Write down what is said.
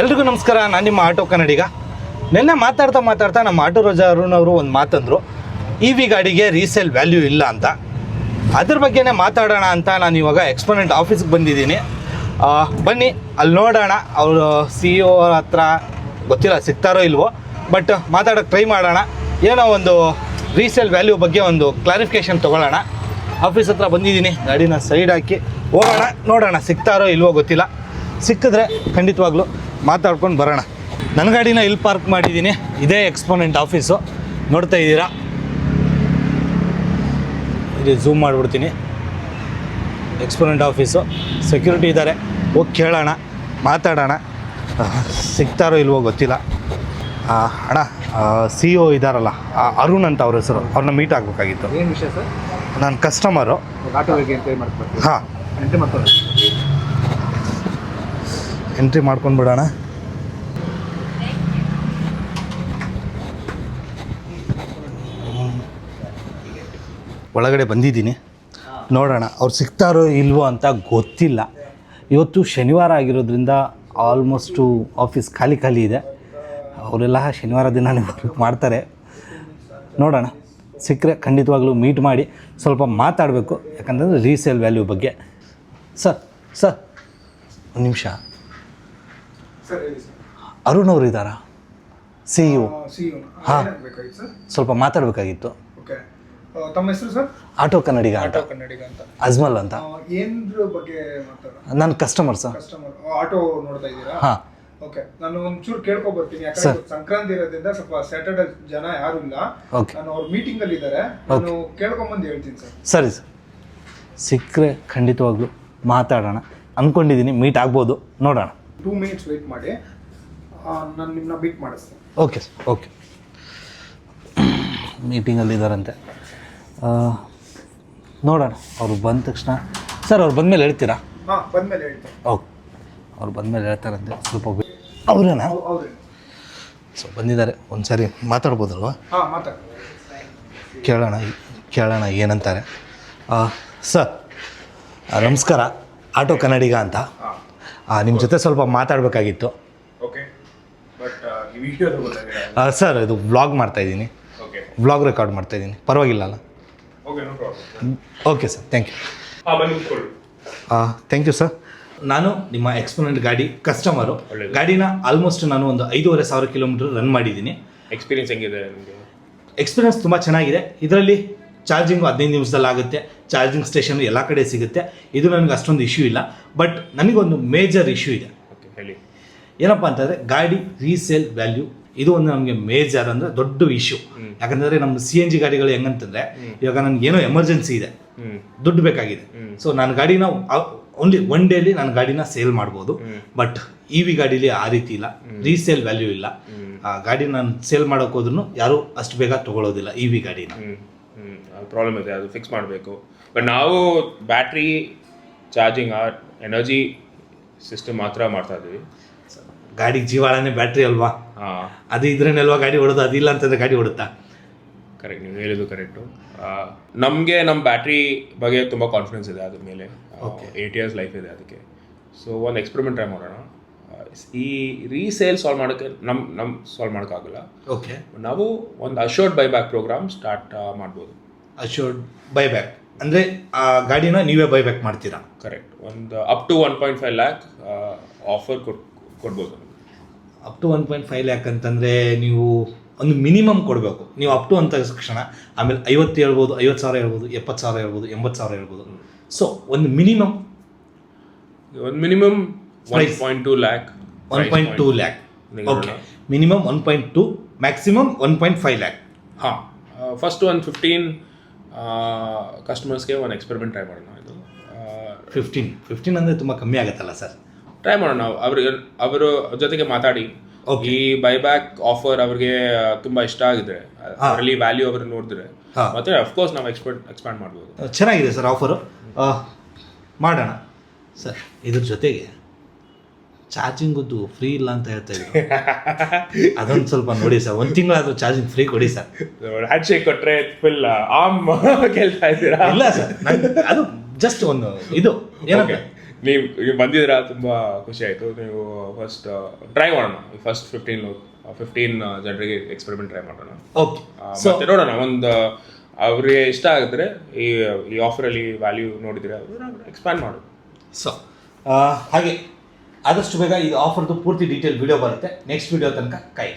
ಎಲ್ರಿಗೂ ನಮಸ್ಕಾರ, ನಾನು ನಿಮ್ಮ ಆಟೋ ಕನ್ನಡಿಗ. ನಿನ್ನೆ ಮಾತಾಡ್ತಾ ಮಾತಾಡ್ತಾ ನಮ್ಮ ಆಟೋ ರೋಜಾ ಅವರು ಒಂದು ಮಾತಂದರು ಇ ವಿ ಗಾಡಿಗೆ ರೀಸೇಲ್ ವ್ಯಾಲ್ಯೂ ಇಲ್ಲ ಅಂತ. ಅದ್ರ ಬಗ್ಗೆನೇ ಮಾತಾಡೋಣ ಅಂತ ನಾನು ಇವಾಗ ಎಕ್ಸ್ಪೋನೆಂಟ್ ಆಫೀಸ್ಗೆ ಬಂದಿದ್ದೀನಿ. ಬನ್ನಿ ಅಲ್ಲಿ ನೋಡೋಣ, ಅವರು ಸಿ ಇ ಹತ್ರ ಗೊತ್ತಿಲ್ಲ, ಸಿಗ್ತಾರೋ ಇಲ್ವೋ, ಬಟ್ ಮಾತಾಡೋಕ್ಕೆ ಟ್ರೈ ಮಾಡೋಣ. ಏನೋ ಒಂದು ರೀಸೇಲ್ ವ್ಯಾಲ್ಯೂ ಬಗ್ಗೆ ಒಂದು ಕ್ಲಾರಿಫಿಕೇಷನ್ ತೊಗೊಳ್ಳೋಣ. ಆಫೀಸ್ ಹತ್ರ ಬಂದಿದ್ದೀನಿ, ಗಾಡಿನ ಸೈಡ್ ಹಾಕಿ ಹೋಗೋಣ, ನೋಡೋಣ, ಸಿಗ್ತಾರೋ ಇಲ್ವೋ ಗೊತ್ತಿಲ್ಲ. ಸಿಕ್ಕಿದ್ರೆ ಖಂಡಿತವಾಗ್ಲೂ ಮಾತಾಡ್ಕೊಂಡು ಬರೋಣ. ನನ್ನ ಗಾಡಿನ ಇಲ್ಲಿ ಪಾರ್ಕ್ ಮಾಡಿದ್ದೀನಿ. ಇದೇ ಎಕ್ಸ್ಪೋನೆಂಟ್ ಆಫೀಸು ನೋಡ್ತಾ ಇದ್ದೀರಾ? ಇಲ್ಲಿ ಝೂಮ್ ಮಾಡಿಬಿಡ್ತೀನಿ. ಎಕ್ಸ್ಪೋನೆಂಟ್ ಆಫೀಸು ಸೆಕ್ಯೂರಿಟಿ ಇದ್ದಾರೆ. ಹೋಗಿ ಕೇಳೋಣ ಮಾತಾಡೋಣ. ಸಿಗ್ತಾರೋ ಇಲ್ವೋ ಗೊತ್ತಿಲ್ಲ. ಅಣ್ಣ ಸಿ ಒ ಇದ್ದಾರಲ್ಲ ಅರುಣ್ ಅಂತ ಅವ್ರ ಹೆಸರು. ಅವ್ರನ್ನ ಮೀಟ್ ಆಗಬೇಕಾಗಿತ್ತು. ಏನು ವಿಷಯ ಸರ್? ನಾನು ಕಸ್ಟಮರು ಹಾಂ. ಎಂಟ್ರಿ ಮಾಡ್ಕೊಂಡು ಬಿಡೋಣ. ಒಳಗಡೆ ಬಂದಿದ್ದೀನಿ. ನೋಡೋಣ, ಅವ್ರು ಸಿಗ್ತಾರೋ ಇಲ್ವೋ ಅಂತ ಗೊತ್ತಿಲ್ಲ. ಇವತ್ತು ಶನಿವಾರ ಆಗಿರೋದ್ರಿಂದ ಆಲ್ಮೋಸ್ಟು ಆಫೀಸ್ ಖಾಲಿ ಖಾಲಿ ಇದೆ. ಅವರೆಲ್ಲ ಶನಿವಾರ ದಿನಾನೇ ವರ್ಕ್ ಮಾಡ್ತಾರೆ. ನೋಡೋಣ, ಸಿಕ್ಕರೆ ಖಂಡಿತವಾಗ್ಲೂ ಮೀಟ್ ಮಾಡಿ ಸ್ವಲ್ಪ ಮಾತಾಡಬೇಕು. ಯಾಕಂತಂದರೆ ರೀಸೇಲ್ ವ್ಯಾಲ್ಯೂ ಬಗ್ಗೆ. ಸರ್ ಸರ್ ಒಂದು ನಿಮಿಷ. ಸರ್ ಹೇಳಿ ಸರ್. ಅರುಣ್ ಅವರು ಇದ್ದಾರಾ? ಸಿ ಇ ಸಿ ಯು ಹಾ. ಬೇಕಾಗಿತ್ತು ಸರ್? ಸ್ವಲ್ಪ ಮಾತಾಡಬೇಕಾಗಿತ್ತು. ಓಕೆ. ತಮ್ಮ ಹೆಸರು sir? Auto Kannadiga auto Kannadiga ಅಂತ. ಅಜ್ಮಲ್ ಅಂತ. ಆ, ಏನ್ರ ಬಗ್ಗೆ ಮಾತಾಡೋಣ ನನ್ನ ಕಸ್ಟಮರ್ ಸರ್ ಕಸ್ಟಮರ್ ಆಟೋ ನೋಡ್ತಾ ಇದ್ದೀರಾ? ಹಾಂ. ಓಕೆ. ನಾನು ಒಂಚೂರು ಕೇಳ್ಕೊ ಬರ್ತೀನಿ. ಯಾಕಂದ್ರೆ ಇವತ್ತು ಸಂಕ್ರಾಂತಿ ಇರೋದ್ರಿಂದ ಸ್ವಲ್ಪ ಸ್ಯಾಟರ್ಡೆ ಜನ ಯಾರು ಇಲ್ಲ. ಓಕೆ ನಾನು ಅವ್ರ ಮೀಟಿಂಗ್ ಅಲ್ಲಿ ಇದ್ದಾರೆ. ನಾನು ಕೇಳ್ಕೊಂಬಂದು ಹೇಳ್ತೀನಿ ಸರ್ ಸರಿ ಸರ್ ಸಿಕ್ಕರೆ ಖಂಡಿತವಾಗ್ಲೂ ಮಾತಾಡೋಣ. ಅಂದ್ಕೊಂಡಿದ್ದೀನಿ ಮೀಟ್ ಆಗ್ಬೋದು. ನೋಡೋಣ. ಟೂ ಮಿನಿಟ್ಸ್ ವೆಯ್ಟ್ ಮಾಡಿ ನಾನು ನಿಮ್ಮನ್ನ ಮೀಟ್ ಮಾಡಿಸ್ತೀನಿ. ಓಕೆ ಸರ್ ಓಕೆ ಮೀಟಿಂಗಲ್ಲಿದ್ದಾರಂತೆ ನೋಡೋಣ. ಅವ್ರು ಬಂದ ತಕ್ಷಣ. ಸರ್ ಅವ್ರು ಬಂದಮೇಲೆ ಹೇಳ್ತೀರಾ? ಹಾಂ ಬಂದ್ಮೇಲೆ ಹೇಳ್ತೀರಾ ಓಕೆ ಅವ್ರು ಬಂದಮೇಲೆ ಹೇಳ್ತಾರಂತೆ. ಸ್ವಲ್ಪ ಅವರೇನಾ? ಸೊ ಬಂದಿದ್ದಾರೆ. ಒಂದು ಸಾರಿ ಮಾತಾಡ್ಬೋದಲ್ವಾ? ಹಾಂ ಮಾತಾಡಿ ಕೇಳೋಣ ಕೇಳೋಣ ಏನಂತಾರೆ. ಸರ್ ನಮಸ್ಕಾರ. ಆಟೋ ಕನ್ನಡಿಗ ಅಂತ. ನಿಮ್ಮ ಜೊತೆ ಸ್ವಲ್ಪ ಮಾತಾಡಬೇಕಾಗಿತ್ತು. ಓಕೆ ಬಟ್ ಈ ವಿಡಿಯೋದ ಗೊತ್ತಾಗಿಲ್ಲ ಸರ್ ಇದು ವ್ಲಾಗ್ ಮಾಡ್ತಾಯಿದ್ದೀನಿ ಓಕೆ ವ್ಲಾಗ್ ರೆಕಾರ್ಡ್ ಮಾಡ್ತಾ ಇದ್ದೀನಿ. ಪರವಾಗಿಲ್ಲ ಅಲ್ಲ? Okay no problem okay sir thank you thank you sir ನಾನು ನಿಮ್ಮ ಎಕ್ಸ್ಪೋನೆಂಟ್ ಗಾಡಿ ಕಸ್ಟಮರು. ಗಾಡಿನ ಆಲ್ಮೋಸ್ಟ್ ನಾನು ಒಂದು ಐದೂವರೆ ಸಾವಿರ ಕಿಲೋಮೀಟರ್ ರನ್ ಮಾಡಿದ್ದೀನಿ. ಎಕ್ಸ್ಪೀರಿಯನ್ಸ್ ಹೆಂಗಿದೆ ನಿಮಗೆ? ಎಕ್ಸ್ಪೀರಿಯನ್ಸ್ ತುಂಬ ಚೆನ್ನಾಗಿದೆ. ಇದರಲ್ಲಿ ಚಾರ್ಜಿಂಗು ಹದಿನೈದು ನಿಮಿಷದಲ್ಲಿ ಆಗುತ್ತೆ ಚಾರ್ಜಿಂಗ್ ಸ್ಟೇಷನ್ ಎಲ್ಲ ಕಡೆ ಸಿಗುತ್ತೆ. ಇದು ನನಗೆ ಅಷ್ಟೊಂದು ಇಶ್ಯೂ ಇಲ್ಲ ಬಟ್ ನನಗೊಂದು ಮೇಜರ್ ಇಶ್ಯೂ ಇದೆ. ಓಕೆ ಹೇಳಿ. ಏನಪ್ಪ ಅಂತಂದರೆ ಗಾಡಿ ರೀಸೇಲ್ ವ್ಯಾಲ್ಯೂ ಇದು ಒಂದು ನಮಗೆ ಮೇಜರ್ ಅಂದರೆ ದೊಡ್ಡ ಇಶ್ಯೂ ಯಾಕಂದರೆ ನಮ್ಮ ಸಿ ಎನ್ ಜಿ ಗಾಡಿಗಳು ಹೆಂಗಂತಂದರೆ ಇವಾಗ ನನಗೆ ಏನೋ ಎಮರ್ಜೆನ್ಸಿ ಇದೆ. ದುಡ್ಡು ಬೇಕಾಗಿದೆ. ಸೊ ನಾನು ಗಾಡಿನ ಓನ್ಲಿ ಒನ್ ಡೇಲಿ ನಾನು ಗಾಡಿನ ಸೇಲ್ ಮಾಡ್ಬೋದು. ಬಟ್ ಇ ವಿ ಗಾಡೀಲಿ ಆ ರೀತಿ ಇಲ್ಲ. ರೀಸೇಲ್ ವ್ಯಾಲ್ಯೂ ಇಲ್ಲ. ಆ ಗಾಡಿ ನಾನು ಸೇಲ್ ಮಾಡೋಕೆ ಹೋದ್ರೂ ಯಾರೂ ಅಷ್ಟು ಬೇಗ ತಗೊಳ್ಳೋದಿಲ್ಲ ಇ ವಿ ಗಾಡಿನ. ಅದು ಪ್ರಾಬ್ಲಮ್ ಇದೆ ಅದು ಫಿಕ್ಸ್ ಮಾಡಬೇಕು. ಬಟ್ ನಾವು ಬ್ಯಾಟ್ರಿ ಚಾರ್ಜಿಂಗ್ ಆ ಎನರ್ಜಿ ಸಿಸ್ಟಮ್ ಮಾತ್ರ ಮಾಡ್ತಾ ಇದ್ದೀವಿ. ಗಾಡಿ ಜೀವಾಳನೇ ಬ್ಯಾಟ್ರಿ ಅಲ್ವಾ? ಹಾಂ. ಅದು ಇದ್ರೇನಲ್ವಾ ಗಾಡಿ ಹೊಡೋದು ಅದಿಲ್ಲ ಅಂತಂದ್ರೆ ಗಾಡಿ ಹೊಡುತ್ತಾ ಕರೆಕ್ಟ್ ನೀವು ಹೇಳಿದ್ದು ಕರೆಕ್ಟು ನಮಗೆ ನಮ್ಮ ಬ್ಯಾಟ್ರಿ ಬಗ್ಗೆ ತುಂಬ ಕಾನ್ಫಿಡೆನ್ಸ್ ಇದೆ ಅದ್ರ ಮೇಲೆ. ಏಟ್ ಇಯರ್ಸ್ ಲೈಫ್ ಇದೆ ಅದಕ್ಕೆ. ಸೊ ಒಂದು ಎಕ್ಸ್ಪೆರಿಮೆಂಟ್ ಟ್ರೈ ಮಾಡೋಣ. ಈ ರೀಸೇಲ್ ಸಾಲ್ವ್ ಮಾಡೋಕ್ಕೆ ನಮ್ಮ ನಮ್ಮ ಸಾಲ್ವ್ ಮಾಡೋಕ್ಕಾಗಲ್ಲ. ಓಕೆ ನಾವು ಒಂದು assured buy back program start ಮಾಡ್ಬೋದು. ಅಶೋರ್ಡ್ ಬೈ ಬ್ಯಾಕ್ ಅಂದರೆ ಆ ಗಾಡಿನ ನೀವೇ ಬೈ ಬ್ಯಾಕ್ ಮಾಡ್ತೀರಾ? ಕರೆಕ್ಟ್ ಒಂದು up to one point five lakh offer ಕೊಡ್ ಕೊಡ್ಬೋದು. Up to one point five lakh ಅಂತಂದರೆ ನೀವು ಒಂದು ಮಿನಿಮಮ್ ಕೊಡಬೇಕು. ನೀವು ಅಪ್ ಟು ಅಂತ ತಕ್ಷಣ ಆಮೇಲೆ ಐವತ್ತು ಹೇಳ್ಬೋದು ಐವತ್ತು ಸಾವಿರ ಹೇಳ್ಬೋದು ಎಪ್ಪತ್ತು ಸಾವಿರ ಹೇಳ್ಬೋದು ಎಂಬತ್ತು ಸಾವಿರ ಹೇಳ್ಬೋದು. ಸೊ ಒಂದು ಮಿನಿಮಮ್ ಒಂದು minimum one. Point two lakh one point two lakh. Okay minimum one point two maximum one point five lakh ಹಾಂ ಫಸ್ಟ್ ಒಂದು ಫಿಫ್ಟೀನ್ ಕಸ್ಟಮರ್ಸ್ಗೆ ಒಂದು ಎಕ್ಸ್ಪೆರಿಮೆಂಟ್ ಟ್ರೈ ಮಾಡೋಣ. ಇದು ಫಿಫ್ಟೀನ್ ಫಿಫ್ಟೀನ್ ಅಂದರೆ ತುಂಬ ಕಮ್ಮಿ ಆಗುತ್ತಲ್ಲ ಸರ್? ಟ್ರೈ ಮಾಡೋಣ. ಅವ್ರಿಗೆ ಅವರು ಜೊತೆಗೆ ಮಾತಾಡಿ. ಈ ಬೈಬ್ಯಾಕ್ ಆಫರ್ ಅವ್ರಿಗೆ ತುಂಬ ಇಷ್ಟ ಆಗಿದೆ ಅದರಲ್ಲಿ ವ್ಯಾಲ್ಯೂ ಅವರು ನೋಡಿದ್ರೆ. ಮತ್ತೆ ಅಫ್ಕೋರ್ಸ್ ನಾವು ಎಕ್ಸ್ಪರ್ಟ್ ಎಕ್ಸ್ಪ್ಯಾಂಡ್ ಮಾಡ್ಬೋದು. ಚೆನ್ನಾಗಿದೆ ಸರ್ ಆಫರು ಮಾಡೋಣ. ಸರ್ ಇದ್ರ ಜೊತೆಗೆ ಚಾರ್ಜಿಂಗದ್ದು ಫ್ರೀ ಇಲ್ಲ ಅಂತ ಹೇಳ್ತಾ ಇದ್ರು. ಅದೊಂದು ಸ್ವಲ್ಪ ನೋಡಿ ಸರ್ ಒಂದು ತಿಂಗಳಾದ್ರೂ ಚಾರ್ಜಿಂಗ್ ಫ್ರೀ ಕೊಡಿ ಸರ್. ಹ್ಯಾಂಡ್ ಶೇಕ್ ಕೊಟ್ರೆ ಫುಲ್ ಆಮ್ ಕೇಳ್ತಾ ಇದ್ದೀರಾ? ಇಲ್ಲ ಸರ್ ಅದು ಜಸ್ಟ್ ಒಂದು ಇದು ಏನಂತ? ನೀವು ಬಂದಿದ್ರ ಬಂದಿದ್ದೀರಾ ತುಂಬ ಖುಷಿ ಆಯಿತು. ನೀವು ಫಸ್ಟ್ ಟ್ರೈ ಮಾಡೋಣ. ಫಸ್ಟ್ ಫಿಫ್ಟೀನ್ ಫಿಫ್ಟೀನ್ ಜನರಿಗೆ ಎಕ್ಸ್ಪೆರಿಮೆಂಟ್ ಟ್ರೈ ಮಾಡೋಣ. ಓಕೆ ಮತ್ತೆ ನೋಡೋಣ ಒಂದು ಅವರಿಗೆ ಇಷ್ಟ ಆಗಿದ್ರೆ ಈ ಈ ಆಫರಲ್ಲಿ ವ್ಯಾಲ್ಯೂ ನೋಡಿದ್ರೆ ಎಕ್ಸ್ಪ್ಯಾಂಡ್ ಮಾಡು ಸೊ ಹಾಗೆ. ಆದಷ್ಟು ಬೇಗ ಈ ಆಫರ್ದು ಪೂರ್ತಿ ಡೀಟೇಲ್ ವಿಡಿಯೋ ಬರುತ್ತೆ. ನೆಕ್ಸ್ಟ್ ವಿಡಿಯೋ ತನಕ ಕೈ.